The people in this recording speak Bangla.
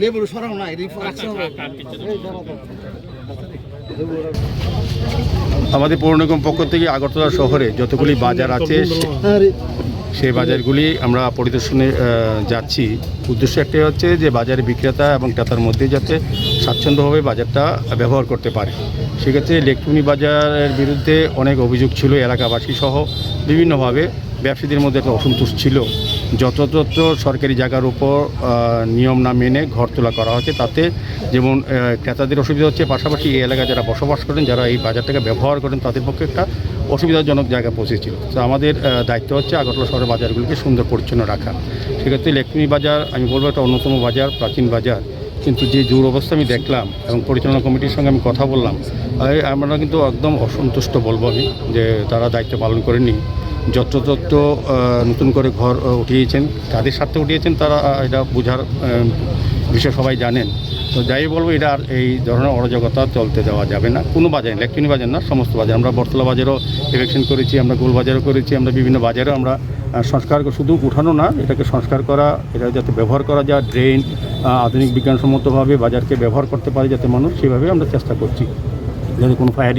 লেবুর সরাও না আমাদের পৌর নিগম পক্ষ থেকে আগরতলা শহরে যতগুলি বাজার আছে সেই বাজারগুলি আমরা পরিদর্শনে যাচ্ছি। উদ্দেশ্য একটাই হচ্ছে যে বাজারে বিক্রেতা এবং ক্রেতার মধ্যে যাতে স্বাচ্ছন্দ্যভাবে বাজারটা ব্যবহার করতে পারে। সেক্ষেত্রে ইলেকট্রনিক বাজারের বিরুদ্ধে অনেক অভিযোগ ছিল এলাকাবাসী সহ বিভিন্নভাবে। ব্যবসায়ীদের মধ্যে একটা অসন্তোষ ছিল। যত্রতত্র সরকারি জায়গার উপর নিয়ম না মেনে ঘর তোলা করা হচ্ছে তাতে যেমন ক্রেতাদের অসুবিধা হচ্ছে, পাশাপাশি এই এলাকায় যারা বসবাস করেন, যারা এই বাজারটাকে ব্যবহার করেন, তাদের পক্ষে একটা অসুবিধাজনক জায়গা পৌঁছেছিল তো আমাদের দায়িত্ব হচ্ছে আগরতলা শহরের বাজারগুলিকে সুন্দর পরিচ্ছন্ন রাখা। সেক্ষেত্রে ইলেকট্রনিক বাজার, আমি বলব একটা অন্যতম বাজার, প্রাচীন বাজার। কিন্তু যে জোর অবস্থা আমি দেখলাম এবং পরিচালনা কমিটির সঙ্গে আমি কথা বললাম আমরা কিন্তু একদম অসন্তুষ্ট বলব আমি, যে তারা দায়িত্ব পালন করেনি। যত্রতত্র নতুন করে ঘর উঠিয়েছেন। কাদের স্বার্থে উঠিয়েছেন তারা এটা বোঝার বিষয় সবাই জানেন। তো যাই বলব, এটা আর এই ধরনের অরাজকতা চলতে দেওয়া যাবে না। কোনো বাজার ইলেকট্রনিক বাজার না, সমস্ত বাজার। আমরা বটতলা বাজারও ইলেকশন করেছি, আমরা গোল বাজারও করেছি, আমরা বিভিন্ন বাজারেও আমরা সংস্কার শুধু উঠানো না, এটাকে সংস্কার করা, এটা যাতে ব্যবহার করা যায় ড্রেন আধুনিক বিজ্ঞানসম্মতভাবে বাজারকে ব্যবহার করতে পারে যাতে মানুষ সেভাবে আমরা চেষ্টা করছি। যাতে কোনো ফায়ার